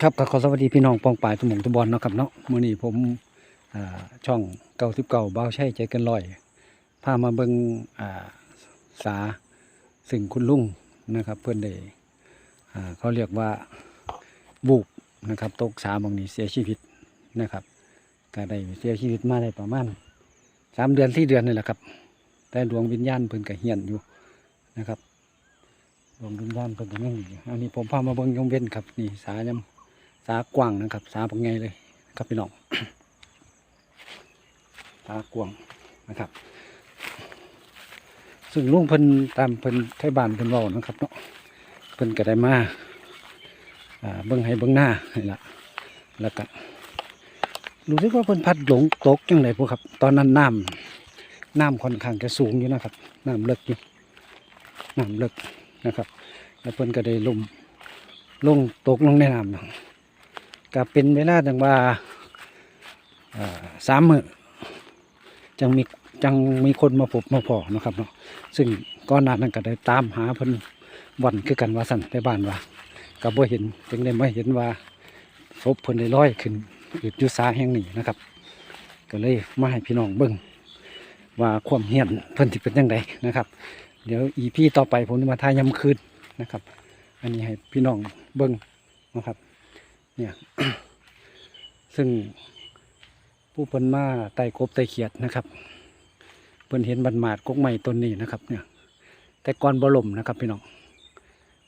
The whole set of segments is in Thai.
ครับก็ขอสวัสดีพี่น้องปองปายทุกหม่องทุกบอลเนาะครับเนาะมื้อนี้ผมอ่าช่องเก่าสิบเก่าเบาใช่ใจเกันร้อยพามาเบิ่งอ่าสาสิ่งคุณลุงนะครับ เพื่อนได้อ่าเขาเรียกว่าบุกนะครับตกสาบางนี้เสียชีวิตนะครับก็ได้เสียชีวิตมาได้ประมาณสามเดือนสี่เดือนนี่แหละครับ แต่ดวงวิญญาณเพิ่นก็เฮียนอยู่นะครับดวงวิญญาณเพิ่นก็ยังอยู่อันนี้ผมพามาเบิ่งยงเว้นครับนี่สายำ สากว้างนะครับ สาปังไงเลยครับพี่น้องสากว้างนะครับ ซึ่งลุงเพิ่นตามเพิ่นไทยบ้านเพิ่นเว้านะครับเนาะเพิ่นก็ได้มาเบิ่งให้เบิ่งหน้านี่ละแล้วก็รู้สึกว่าเพิ่นพัดหลงตกจังไดพวกครับ ตอนนั้นน้ำน้ำค่อนข้างจะสูงอยู่นะครับน้ำเลิกอยู่น้ำเลิกนะครับ แล้วเพิ่นก็ได้ลมลงตกลงในน้ำ ก็เป็นเวลาดังว่าสามมือจังมีจังมีคนมาพบมาพอนะครับเนาะซึ่งก่อนหน้านั้นก็ได้ตามหาเพิ่นวันคือกันว่าสั่นในบ้านว่าก็บ่เห็นจึงได้มาเห็นว่าศพเพิ่นได้ลอยขึ้นอืดยู่สาแห่งนี้นะครับ ก็เลยมาให้พี่น้องเบิ่งว่าความเฮียนเพิ่นสิเป็นจังไดนะครับ เดี๋ยวอีพี่ต่อไปผมจะมาทายยามคืนนะครับ อันนี้ให้พี่น้องเบิ่งนะครับ เนี่ย ซึ่งผู้เพิ่นมาไต่กบไต่เขียดนะครับ เพิ่นเห็นบันหมาดกกใหม่ต้นนี้นะครับ เนี่ย แต่ก่อนบ่ล่มนะครับพี่น้อง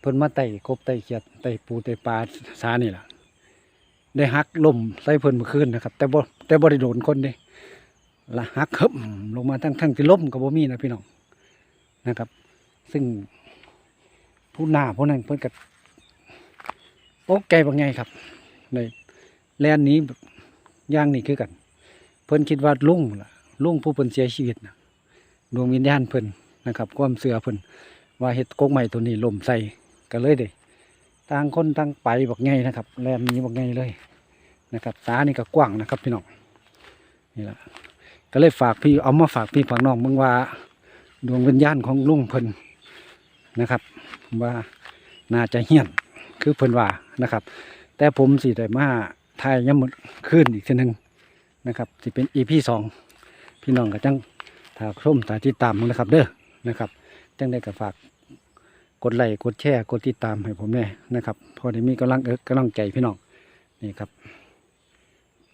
เพิ่นมาไต่กบไต่เขียดไต่ปูไต่ปลาสานี่แหละได้หักลมใส่เพิ่นเมื่อคืนนะครับ แต่บ่แต่บ่ได้โดนคนเด้ละหักเฮิบลงมาทั้งทั้งที่ล่มกับบ่มีนะพี่น้องนะครับ ซึ่งผู้หน้าผู้นั้นเพิ่นก็โอ้ไก่บางไงครับ ในแลนนี้ย่างนี่คือกัน เพิ่นคิดว่าลุงล่ะลุงผู้เพิ่นเสียชีวิตนะดวงวิญญาณเพิ่นนะครับความเสือเพิ่นว่าเห็ดกกใหม่ตัวนี้ล่มใส่ก็เลยเด้ต่างคนต่างไปบักไงนะครับแลนนี้บักไงเลยนะครับสานี่ก็กว้างนะครับพี่น้องนี่แหละก็เลยฝากพี่เอามาฝากพี่ฝากน้องเบิ่งว่าดวงวิญญาณของลุงเพิ่นนะครับ ว่าน่าจะเฮี้ยนคือเพิ่นว่านะครับ แต่ผมสิได้มาทายย้ำมื้อคืนอีกทีหนึ่งนะครับสิเป็น EP สองพี่น้องก็จังถ้าชมถ้าติดตามนะครับ เด้อนะครับ จังได้ก็ฝากกดไลค์กดแชร์กดติดตามให้ผมแน่นะครับพอได้มีกำลังเอิกกำลังใจพี่น้องนี่ครับ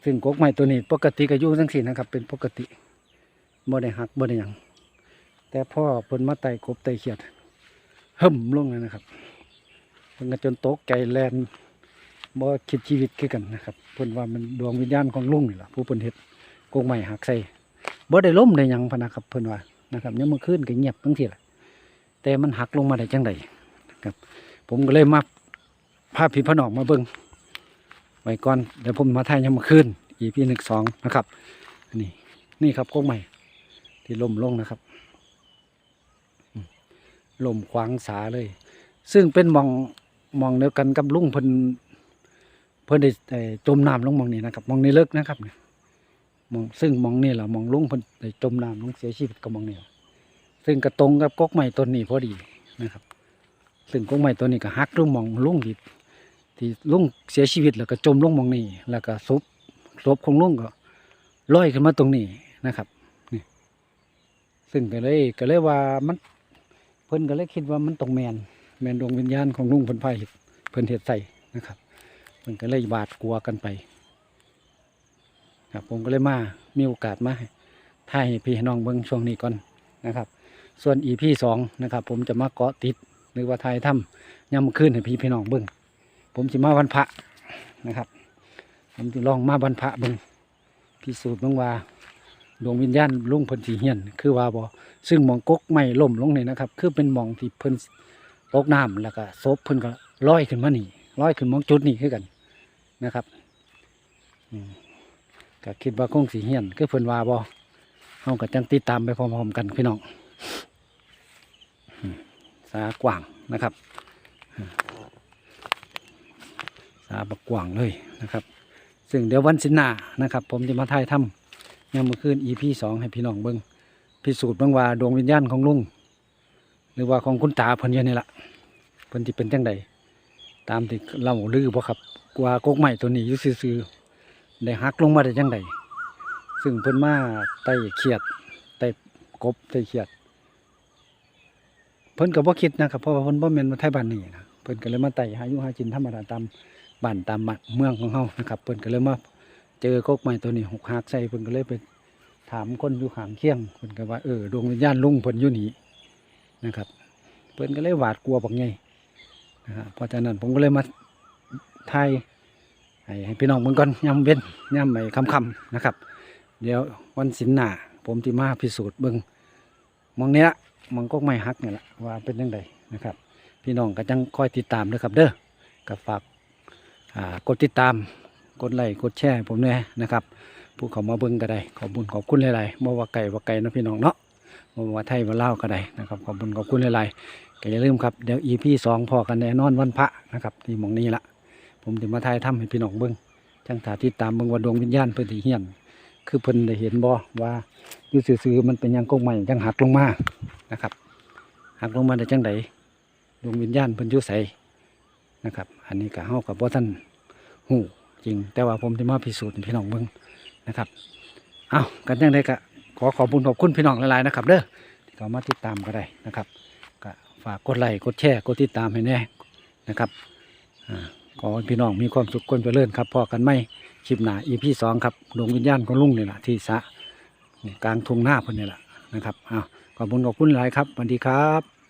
ซึ่งกกไม้ตัวนี้ปกติก็อยู่จังซี่นะครับ เป็นปกติบ่ได้หักบ่ได้หยังแต่พ่อเพิ่นมาไต่กบไต่เขียดหึ่มลงเลยนะครับเพิ่นก็จนตกใจแลน บ่คิดชีวิตคือกันนะครับเพิ่นว่ามันดวงวิญญาณของลุงนี่ล่ะผู้เพิ่นเฮ็ดกงไม้หักใส่บ่ได้ล้มได้หยังพะนะครับเพิ่นว่านะครับยังมื่อคืนก็เงียบจังซี่ล่ะแต่มันหักลงมาได้จังไดนะครับ ผมก็เลยมาพาพี่พนองมาเบิ่งไว้ก่อนเดี๋ยวผมมาถ่ายยามมื้อคืน EP 1 2นะครับนี่นี่ครับโกงไม้ที่ล้มลงนะครับล้มขวางสาเลย ซึ่งเป็นมองมองเดียวกันกับลุงเพิ่น พิ่นได้จมน้ำลงมองนี้นะครับมองนี้เลิกนะครับเนี่ยมองซึ่งมองนี้แหละมองลุงเพิ่นได้จมน้ำลงเสียชีวิตกับมองนี้ล่ซึ่งกระตรงกับก๊กไม้ต้นนี้พอดีนะครับ ซึ่งก๊กไม้ต้นนี้ก็หักลงมองลุงที่ที่ลุงเสียชีวิตแล้วก็จมลงมองนี้แล้วก็ศพศพของลุงก็ลอยขึ้นมาตรงนี้นะครับนี่ซึ่งก็เลยก็เลยว่ามันเพิ่นก็เลยคิดว่ามันต้องแมนแมนดวงวิญญาณของลุงเพิ่นพายเพิ่นเฮ็ดใส่นะครับ เพิ่นก็เลยบาดกลัวกันไป ครับผมก็เลยมา มีโอกาสมาถ่ายพี่น้องเบิ่งช่วงนี้ก่อนนะครับ ส่วนอีพี่สองนะครับ ผมจะมาเกาะติดหรือว่าถ่ายถ้ำยามมื้นให้พี่พี่น้องเบิ่งผมสิมาวันพระนะครับ ผมจะลองมาวันพระเบิ่งพิสูจน์บิ่งว่าดวงวิญญาณลุงเพิ่นสิเฮียน คือว่าบ่ซึ่งมองกกไม้ล่มลงนี่นะครับ คือเป็นมองที่เพิ่นตกน้ำแล้วก็ศพเพิ่นก็ลอยขึ้นมานี่ลอยขึ้นมองจุดนี่คือกัน นะครับก็คิดว่าคงสีเฮียนคือเพิ่นว่าบ่เฮาก็จังติดตามไปพร้อมๆกันพี่น้องสากว้างนะครับ สาบักกว้างเลยนะครับ ซึ่งเดี๋ยววันสินหน้านะครับ ผมจะมาถ่ายทำยามมื้อคืน EP สองให้พี่น้องเบิ่งพิสูจน์เบิ่งว่าดวงวิญญาณของลุง หรือว่าของคุณตาเพิ่นอยู่นี่ละเพิ่นที่เป็นจังใด ตามที่เล่าลือบ่ครับกว่ากกไม้ตัวนี้อยู่ซื่อๆได้หักลงมาได้จังไดซึ่งเพิ่นมาไต่เขียดไต่กบไต่เขียด เพิ่นก็บ่คิดนะครับเพราะว่าเพิ่นบ่แม่นมาไทยบ้านนี้นะเพิ่นก็เลยมาไต่หาอยู่หากินธรรมดาตามบ้านตามเมืองของเฮานะครับ เพิ่นก็เลยมาเจอกกไม้ตัวนี้หกหักใส่เพิ่นก็เลยไปถามคนอยู่ข้างเคียงเพิ่นก็ว่าเออดวงวิญญาณลุงเพิ่นอยู่นี่นะครับ เพิ่นก็เลยหวาดกลัวบักไง นะฮะเพราะฉะนั้นผมก็เลยมาถ่ายให้ให้พี่น้องเบิ่งก่อนย่ำเว้นย่ำไอ้ค่ำๆนะครับ เดี๋ยววันศิลหน้าผมที่มาพิสูจน์เบิ่งมองเนี้ยมังกกไม้ฮักเนี่ยแหละว่าเป็นยังไงนะครับ พี่น้องก็จังคอยติดตามด้วยครับ เด้อกับฝากกดติดตามกดไลค์กดแชร์ผมด้วยนะครับ ผู้เขามาเบิ่งก็ได้ขอบคุญขอบคุณหลายๆบ่ว่าไก่ว่าไก่นาะพี่น้องเนาะ บ่ว่าไทยว่าลาก็ได้นะครับขอบคุญขอบคุณหลายๆก็อย่าลืมครับเดี๋ยว EP สองพอกันแน่นอนวันพระนะครับที่หมองนี้ละผมจะมาถ่ายทำให้พี่น้องเบิ่งจังถาติดตามเบิ่งว่าดวงวิญญาณเพิ่นที่เฮียน คือเพิ่นได้เห็นบ่ว่าอยู่ซื่อๆมันเป็นยังกกไม้จังหักลงมานะครับหักลงมาได้จังไดดวงวิญญาณเพิ่นอยู่ไสนะครับ อันนี้ก็เฮากับบ่ท่านฮู้จริง แต่ว่าผมสิมาพิสูจน์พี่น้องเบิ่งนะครับ เอากันจังไดก็ อขอบคุณขอบคุณพี่น้องหลายๆนะครับเด้อที่เขามาติดตามก็ได้นะครับก็ฝากกดไลค์กดแชร์กดติดตามให้แน่นะครับอขอพี่น้องมีความสุขคนเจริญครับพอกันไหมคลิปหนาอีพีสองครับดวงวิญญาณของลุงนี่แหละที่สะกลางทุ่งหน้าพนนี่แหละนะครับอ้าวขอบคุณขอบคุณหลายครับสวัสดีครับ